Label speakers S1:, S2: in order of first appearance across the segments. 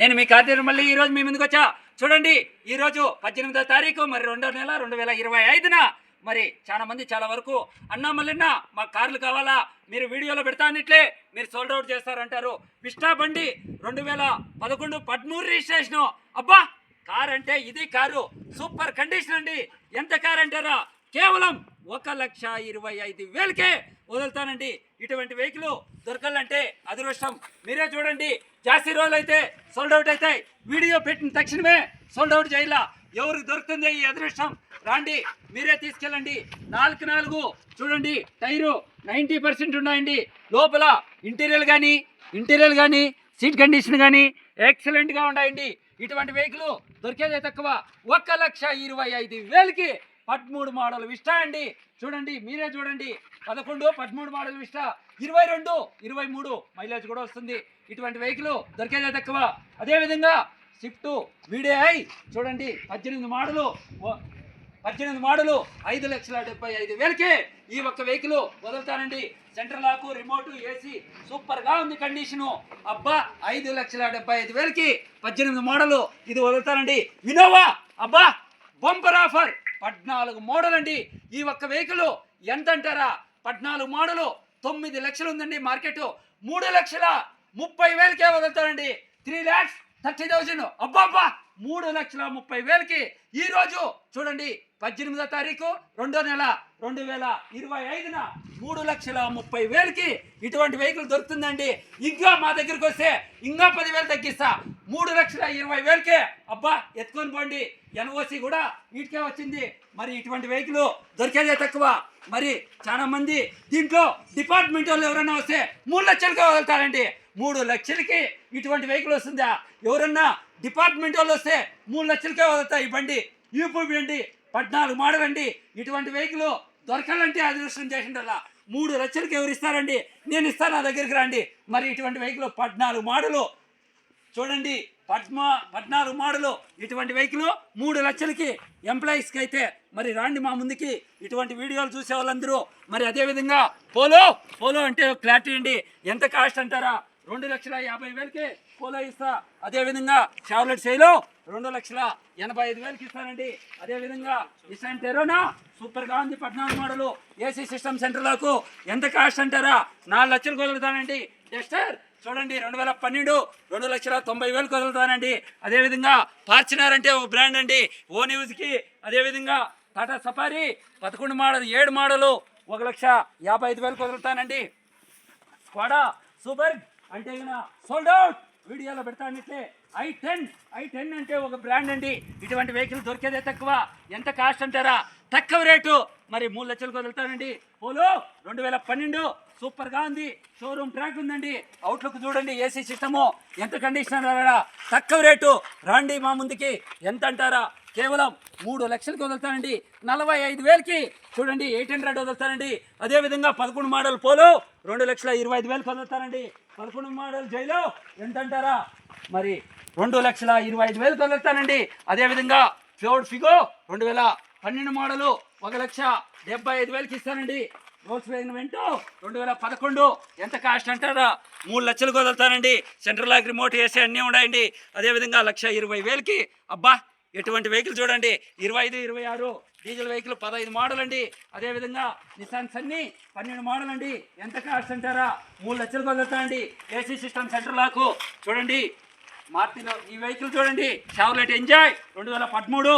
S1: నేను మీ కార్తీక మళ్ళీ ఈరోజు మీ ముందుకు వచ్చా. చూడండి ఈరోజు పద్దెనిమిదో తారీఖు మరి రెండో నెల రెండు వేల ఇరవై ఐదున. మరి చాలా మంది చాలా వరకు అన్నా మల్లన్న మాకు కార్లు కావాలా? మీరు వీడియోలో పెడతానిట్లే మీరు సోల్డ్ అవుట్ చేస్తారంటారు. విష్ణా బండి రెండు వేల పదకొండు పదమూడు రిజిస్ట్రేషను. అబ్బా కార్ అంటే ఇది కారు. సూపర్ కండిషన్ అండి. ఎంత కార్ అంటారా కేవలం ఒక లక్ష ఇరవై ఐదు వేలకే వదులుతానండి. ఇటువంటి వెహికల్ దొరకాలంటే అదృష్టం. మీరే చూడండి. జాస్తి రోజులు అయితే సోల్డ్ అవుట్ అవుతాయి. వీడియో పెట్టిన తక్షణమే సోల్డ్ అవుట్ చేయాల? ఎవరికి దొరుకుతుంది ఈ అదృష్టం? రాండి మీరే తీసుకెళ్ళండి. నాలుగు నాలుగు చూడండి టైరు నైంటీ పర్సెంట్ ఉన్నాయండి. లోపల ఇంటీరియర్ కానీ ఇంటీరియర్ కానీ సీట్ కండిషన్ కానీ ఎక్సలెంట్గా ఉన్నాయండి. ఇటువంటి వెహికల్ దొరికేదే తక్కువ. ఒక్క లక్ష ఇరవై ఐదు వేలకి పదమూడు మోడల్ విస్టా అండి? చూడండి మీరే చూడండి. పదకొండు పదమూడు మోడల్ విస్టా ఇరవై రెండు ఇరవై మూడు మైలేజ్ కూడా వస్తుంది. ఇటువంటి వెహికల్ దొరికేదే తక్కువ. అదేవిధంగా స్విఫ్ట్ వీడిఐ చూడండి పద్దెనిమిది మోడలు పద్దెనిమిది మోడలు ఐదు లక్షల డెబ్బై ఐదు వేలకే ఈ ఒక్క వెహికల్ వదులుతానండి. సెంట్రల్ లాకు రిమోట్ ఏసీ సూపర్గా ఉంది కండిషను. అబ్బా ఐదు లక్షల డెబ్బై ఐదు వేలకి పద్దెనిమిది మోడలు ఇది వదులుతానండి. వినోవా అబ్బా బంపర్ ఆఫర్. పద్నాలుగు మోడల్ అండి ఈ ఒక్క వెహికల్ ఎంత అంటారా పద్నాలుగు మోడలు తొమ్మిది లక్షలు ఉందండి మార్కెట్. మూడు లక్షల ముప్పై వేలకే వదులుతారండి. Three lakhs thirty thousand. అబ్బా మూడు లక్షల ముప్పై వేలకి ఈరోజు చూడండి పద్దెనిమిదో తారీఖు రెండో నెల రెండు వేల ఇరవై ఐదున మూడు లక్షల ముప్పై వేలకి ఇటువంటి వెహికల్ దొరుకుతుందండి. ఇంకా మా దగ్గరికి వస్తే ఇంకా పదివేలు తగ్గిస్తా. మూడు లక్షల ఇరవై వేలకే. అబ్బా ఎత్తుకొని పోండి. ఎన్ఓసి కూడా వీటికే వచ్చింది. మరి ఇటువంటి వెహికల్ దొరికేదే తక్కువ. మరి చాలా మంది దీంట్లో డిపార్ట్మెంట్ వాళ్ళు ఎవరైనా వస్తే మూడు లక్షలకే వదులుతారండి. మూడు లక్షలకి ఇటువంటి వెహికల్ వస్తుందా? ఎవరన్నా డిపార్ట్మెంట్ వాళ్ళు వస్తే మూడు లక్షలకే వదులుతాయి. ఈ బండి యూపీ బండి పద్నాలుగు మోడల్ అండి ఇటువంటి వెహికల్ దొరకాలంటే అదృష్టం చేసిండల్లా. మూడు లక్షలకి ఎవరు ఇస్తారండి? నేను ఇస్తాను నా దగ్గరికి రండి. మరి ఇటువంటి వెహికల్ పద్నాలుగు మోడలు చూడండి పద్మా పద్నాలుగు మోడలు ఇటువంటి వెహికల్ మూడు లక్షలకి ఎంప్లాయీస్కి అయితే మరి రాండి మా ముందుకి. ఇటువంటి వీడియోలు చూసే వాళ్ళందరూ మరి అదేవిధంగా పోలో పోలో అంటే క్లారిటీ అండి. ఎంత కాస్ట్ అంటారా? రెండు లక్షల యాభై వేలకి పోలో ఇస్తా. అదేవిధంగా షార్లెట్ సేలో రెండు లక్షల ఎనభై ఐదు వేలకి ఇస్తానండి. అదేవిధంగా ఇసాన్ టెరోనా సూపర్గా ఉంది. పద్నాలుగు మోడలు ఏసీ సిస్టమ్ సెంటర్లకు ఎంత కాస్ట్ అంటారా? నాలుగు లక్షలు వదులుతానండి డస్టర్ చూడండి రెండు వేల పన్నెండు రెండు లక్షల తొంభై వేలు వదులుతానండి అదేవిధంగా ఫార్చునర్ అంటే ఒక బ్రాండ్ అండి. ఓ న్యూస్కి. అదేవిధంగా టాటా సఫారీ పదకొండు మోడల్ ఏడు మోడలు ఒక లక్ష యాభై ఐదు వేలు కుదులుతానండి. స్క్వాడా సూపర్. అంటే సోల్డ్ అవుట్ వీడియోలో పెడతానిట్లే. ఐ టెన్ ఐ టెన్ అంటే ఒక బ్రాండ్ అండి. ఇటువంటి వెహికల్ దొరికేదే తక్కువ. ఎంత కాస్ట్ అంటారా? తక్కువ రేటు. మరి మూడు లక్షలకు వదులుతానండి. పోలో రెండు వేల పన్నెండు. సూపర్గా ఉంది. షోరూమ్ ట్రాక్ ఉందండి. అవుట్లుక్ చూడండి ఏసీ సిస్టము. ఎంత కండిషన్ తక్కువ రేటు. రాండి మా ముందుకి. ఎంత అంటారా? కేవలం మూడు లక్షలకు వదులుతానండి. నలభై ఐదు వేలకి. చూడండి ఎయిట్ హండ్రెడ్ వదులుతానండి. అదేవిధంగా పదకొండు మోడల్ పోలో రెండు లక్షల ఇరవై ఐదు వేలకు వదులుతానండి. పదకొండు మోడల్ జైలో. ఎంత అంటారా? మరి రెండు లక్షల ఇరవై ఐదు వేలు వదులుతానండి అదేవిధంగా ఫ్లోడ్ ఫిగో రెండు వేల పన్నెండు మోడలు ఒక లక్ష డెబ్బై ఐదు వేలకి ఇస్తానండి. రోల్స్ వేగన్ వెంటో రెండు వేల పదకొండు. ఎంత కాస్ట్ అంటారా? మూడు లక్షలు వదులుతానండి సెంట్రల్ లాక్ రిమోట్ వేసే అన్నీ ఉన్నాయండి. అదేవిధంగా లక్ష ఇరవై వేలకి అబ్బా ఎటువంటి వెహికల్ చూడండి. ఇరవై ఐదు ఇరవై ఆరు డీజిల్ వెహికల్ పదహైదు మోడల్ అండి అదేవిధంగా నిసాన్స్ అన్ని పన్నెండు మోడల్ అండి ఎంత కాస్ట్ అంటారా? మూడు లక్షలు వదులుతానండి ఏసీ సిస్టమ్ సెంటర్ లాకు. చూడండి. మార్తిలో ఈ వెహికల్ చూడండి. Chevrolet Enjoy. రెండు వేల పదమూడు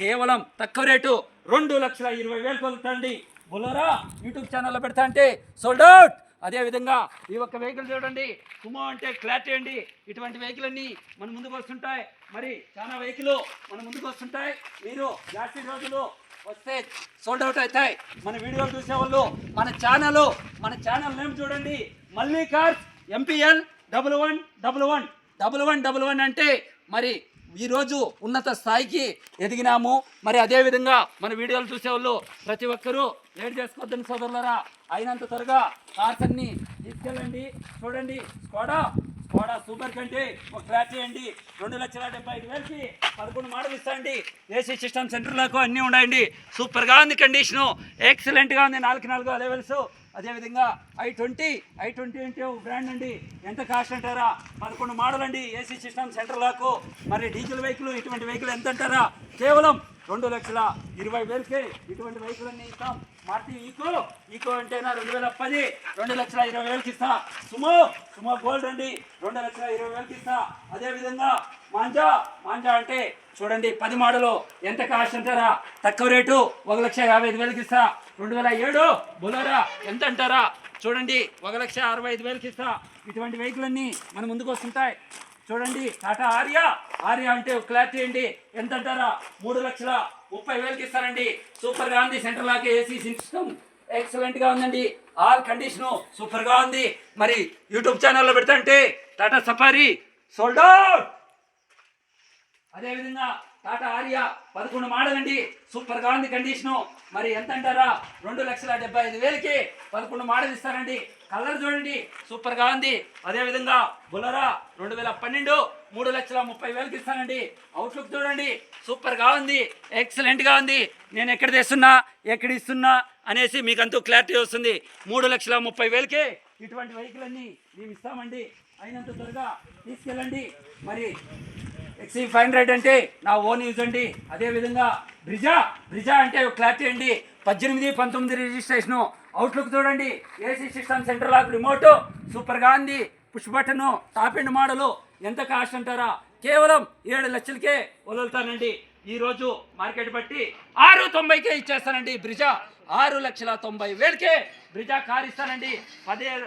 S1: కేవలం తక్కువ రేటు. రెండు లక్షల ఇరవై వేలు వదులుతాండి బులరా యూట్యూబ్ ఛానల్లో పెడతా అంటే సోల్డ్ అవుట్ అదేవిధంగా ఈ ఒక్క వెహికల్ చూడండి. కుమో అంటే క్లారిటీ అండి. ఇటువంటి వెహికల్ అన్నీ మన ముందుకు వస్తుంటాయి. మరి చాలా వెహికల్ మన ముందుకు వస్తుంటాయి. మీరు జాస్తి రోజులు వస్తే సోల్డ్ అవుట్ అవుతాయి. మన వీడియోలు చూసేవాళ్ళు మన ఛానల్ మన ఛానల్ నేమ్ చూడండి. Malli cars MPL double one double one double one double one అంటే మరి ఈరోజు ఉన్నత స్థాయికి ఎదిగినాము. మరి అదేవిధంగా మన వీడియోలు చూసేవాళ్ళు ప్రతి ఒక్కరూ లేట్ చేసుకోవద్దని సోదరులరా అయినంత త్వరగా కార్స్ అన్ని తీసుకెళ్ళండి. చూడండి స్కోడా స్కోడా సూపర్ కంటే ఒక క్లారిటీ చేయండి. రెండు లక్షల డెబ్బై ఐదు వేలకి పదకొండు మోడల్ ఇస్తాండి. ఏసీ సిస్టమ్ సెంటర్లకు అన్నీ ఉన్నాయండి. సూపర్గా ఉంది కండిషను. ఎక్సలెంట్గా ఉంది. నాలుగు నాలుగు లెవెల్స్ అదేవిధంగా ఐ ట్వంటీ ఐ ట్వంటీ అంటే ఒక బ్రాండ్ అండి. ఎంత కాస్ట్ అంటారా? పదకొండు మోడల్ అండి ఏసీ సిస్టమ్ సెంటర్ లాకు. మరి డీజిల్ వెహికల్ ఇటువంటి వెహికల్ ఎంత అంటారా? కేవలం రెండు లక్షల ఇరవై వేలకే ఇటువంటి వెహికల్ అన్ని ఇస్తాం. మార్తి ఈకో ఈకో అంటేనా రెండు వేల పది రెండు లక్షల ఇరవై వేలకి ఇస్తా. సుమో సుమో గోల్డ్ అండి. రెండు లక్షల ఇరవై వేలకి ఇస్తా. అదేవిధంగా మాంజా మాంజా అంటే చూడండి పది మోడలు. ఎంత కాస్ట్ అంటారా? తక్కువ రేటు ఒక లక్ష యాభై ఐదు వేలకి ఇస్తా. రెండు వేల ఏడు బులోరా ఎంత అంటారా చూడండి ఒక లక్ష అరవై ఐదు వేలకి ఇస్తా ఇటువంటి వెహికల్ అన్ని మన ముందుకు వస్తుంటాయి. చూడండి టాటా ఆర్యా. ఆర్యా అంటే క్లారిటీ అండి ఎంత అంటారా మూడు లక్షల ముప్పై వేలకి ఇస్తారండి సూపర్గా ఉంది సెంటర్ లాగా ఏసీ సిస్టమ్. ఎక్సలెంట్గా ఉందండి. ఆల్ కండిషన్ సూపర్గా ఉంది. మరి యూట్యూబ్ ఛానల్లో పెడతాంటే టాటా సఫారీ సోల్డ్ అవుట్ అదేవిధంగా టాటా ఆర్యా పదకొండు మాడలండి. సూపర్గా సూపర్గా ఉంది కండిషను. మరి ఎంత అంటారా రెండు లక్షల డెబ్బై ఐదు వేలకి పదకొండు మోడల్ ఇస్తారండి. కలర్ చూడండి. సూపర్గా ఉంది అదేవిధంగా బులరా రెండు వేల పన్నెండు మూడు లక్షల ముప్పై వేలకి ఇస్తానండి. అవుట్లుక్ చూడండి. సూపర్గా ఉంది ఎక్సలెంట్గా ఉంది నేను ఎక్కడ తెస్తున్నా? ఎక్కడ ఇస్తున్నా? అనేసి మీకు అంతా క్లారిటీ వస్తుంది. మూడు లక్షల ముప్పై వేలకి ఇటువంటి వెహికల్ అన్ని మేము ఇస్తామండి అయినంత త్వరగా తీసుకెళ్ళండి. మరి ఎక్సీ ఫైవ్ హండ్రెడ్ అంటే నా ఓన్ యూజ్ అండి. అదేవిధంగా బ్రిజా బ్రిజా అంటే క్లారిటీ అండి పద్దెనిమిది పంతొమ్మిది రిజిస్ట్రేషను అవుట్లుక్ చూడండి. AC system centre lock remote సూపర్గా ఉంది. Push button top end model ఎంత కాస్ట్ అంటారా? కేవలం ఏడు లక్షలకే వదులుతానండి. ఈరోజు మార్కెట్ బట్టి ఆరు తొంభైకే ఇచ్చేస్తానండి బ్రిజా. ఆరు లక్షల తొంభై వేలకే బ్రిజా కార్ ఇస్తానండి. పదే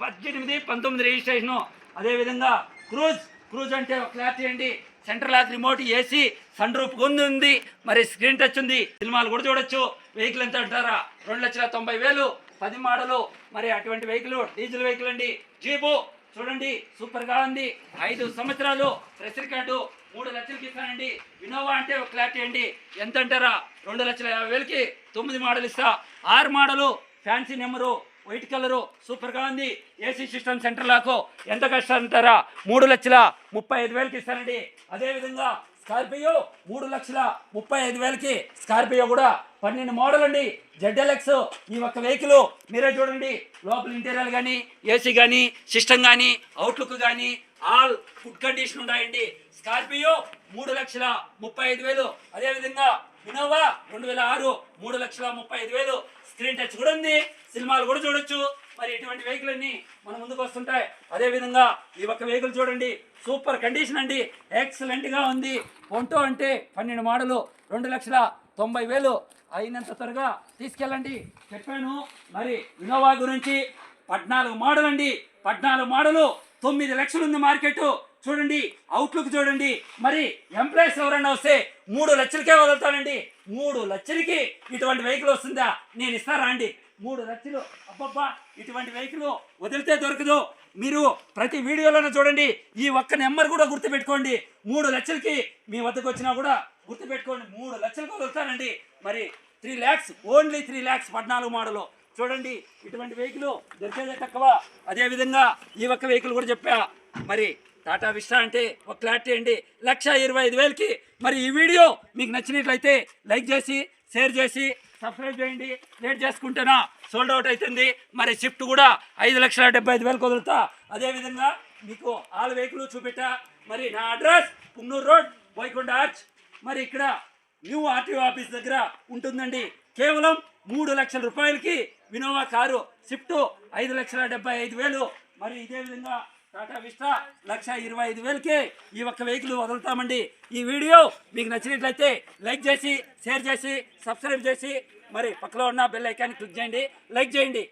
S1: పద్దెనిమిది పంతొమ్మిది రిజిస్ట్రేషను. అదేవిధంగా క్రూజ్ క్రూజ్ అంటే ఒక క్లారిటీ అండి centre lock remote AC sun roof ఉంది. మరి స్క్రీన్ టచ్ ఉంది. సినిమాలు కూడా చూడొచ్చు. వెహికల్ ఎంత అంటారా? రెండు లక్షల తొంభై వేలు. పది మోడలు. మరి అటువంటి వెహికల్ డీజిల్ వెహికల్ అండి. జీపు చూడండి. సూపర్గా ఉంది. ఐదు సంవత్సరాలు ప్రెస్ రికార్డు మూడు లక్షలకి ఇస్తానండి. ఇన్నోవా అంటే ఒక క్లారిటీ అండి ఎంత అంటారా రెండు లక్షల యాభై వేలకి తొమ్మిది మోడల్ ఇస్తా. ఆరు model fancy number white colour సూపర్గా ఉంది. ఏసీ సిస్టమ్ సెంటర్ లాకు. ఎంత కష్టం అంటారా మూడు లక్షల ముప్పై ఐదు వేలకి ఇస్తానండి. అదేవిధంగా స్కార్పియో మూడు లక్షల ముప్పై ఐదు వేలకి స్కార్పియో కూడా. పన్నెండు మోడల్ అండి. జెడ్ఎల్ఎక్స్ ఈ ఒక్క వెహికల్ మీరే చూడండి. లోపల ఇంటీరియర్ కానీ ఏసీ కానీ సిస్టమ్ కానీ అవుట్లుక్ కానీ ఆల్ ఫుడ్ కండిషన్ ఉన్నాయండి. స్కార్పియో మూడు లక్షల ముప్పై ఐదు వేలు. అదేవిధంగా ఇన్నోవా రెండు వేల ఆరు మూడు లక్షల ముప్పై ఐదు వేలు. స్క్రీన్ టచ్ కూడా ఉంది. సినిమాలు కూడా చూడొచ్చు. మరి ఇటువంటి వెహికల్ అన్ని మన ముందుకు వస్తుంటాయి. అదేవిధంగా ఈ ఒక్క వెహికల్ చూడండి. సూపర్ కండిషన్ అండి. ఎక్సలెంట్గా ఉంది. ఒంటో అంటే పన్నెండు మోడలు రెండు లక్షల తొంభై వేలు. అయినంత త్వరగా తీసుకెళ్ళండి. చెప్పాను. మరి ఇన్నోవా గురించి పద్నాలుగు మోడల్ అండి పద్నాలుగు మోడలు తొమ్మిది లక్షలు ఉంది మార్కెట్. చూడండి అవుట్లుక్ చూడండి. మరి ఎంప్లాయీస్ ఎవరైనా వస్తే మూడు లక్షలకే వదులుతానండి. మూడు లక్షలకి ఇటువంటి వెహికల్ వస్తుందా? నేను ఇస్తారా అండి? మూడు లక్షలు. అబ్బబ్బా ఇటువంటి వెహికల్ వదిలితే దొరకదు. మీరు ప్రతి వీడియోలోనే చూడండి ఈ ఒక్క నెంబర్ కూడా గుర్తుపెట్టుకోండి. మూడు లక్షలకి మీ వద్దకు వచ్చినా కూడా గుర్తుపెట్టుకోండి. మూడు లక్షలకు వదులుతానండి. మరి three lakhs only three lakhs పద్నాలుగు మోడలు చూడండి ఇటువంటి వెహికల్ దొరికేదే తక్కువ. అదేవిధంగా ఈ ఒక్క వెహికల్ కూడా చెప్పా. మరి టాటా విస్టా అంటే ఒక క్లారిటీ అండి. లక్ష ఇరవై ఐదు వేలకి. మరి ఈ వీడియో మీకు నచ్చినట్లయితే లైక్ చేసి షేర్ చేసి సబ్స్క్రైబ్ చేయండి. లేట్ చేసుకుంటేనా సోల్డ్ అవుట్ అవుతుంది మరి షిఫ్ట్ కూడా ఐదు లక్షల డెబ్బై ఐదు వేలకు వదులుతా అదేవిధంగా మీకు ఆల్ వెహికల్ చూపెట్టా. మరి నా address Punnuru road Boyakonda arch. మరి ఇక్కడ న్యూ ఆర్టీఓ ఆఫీస్ దగ్గర ఉంటుందండి. కేవలం మూడు లక్షల రూపాయలకి వినోవా కారు షిఫ్ట్ ఐదు లక్షల డెబ్బై ఐదు వేలు. మరి ఇదే విధంగా టాటా విస్టా లక్ష ఇరవై ఐదు వేలకే ఈ ఒక్క వెహికల్ వదులుతామండి. ఈ వీడియో మీకు నచ్చినట్లయితే లైక్ చేసి షేర్ చేసి సబ్స్క్రైబ్ చేసి మరి పక్కలో ఉన్న బెల్ ఐకాన్ క్లిక్ చేయండి. లైక్ చేయండి.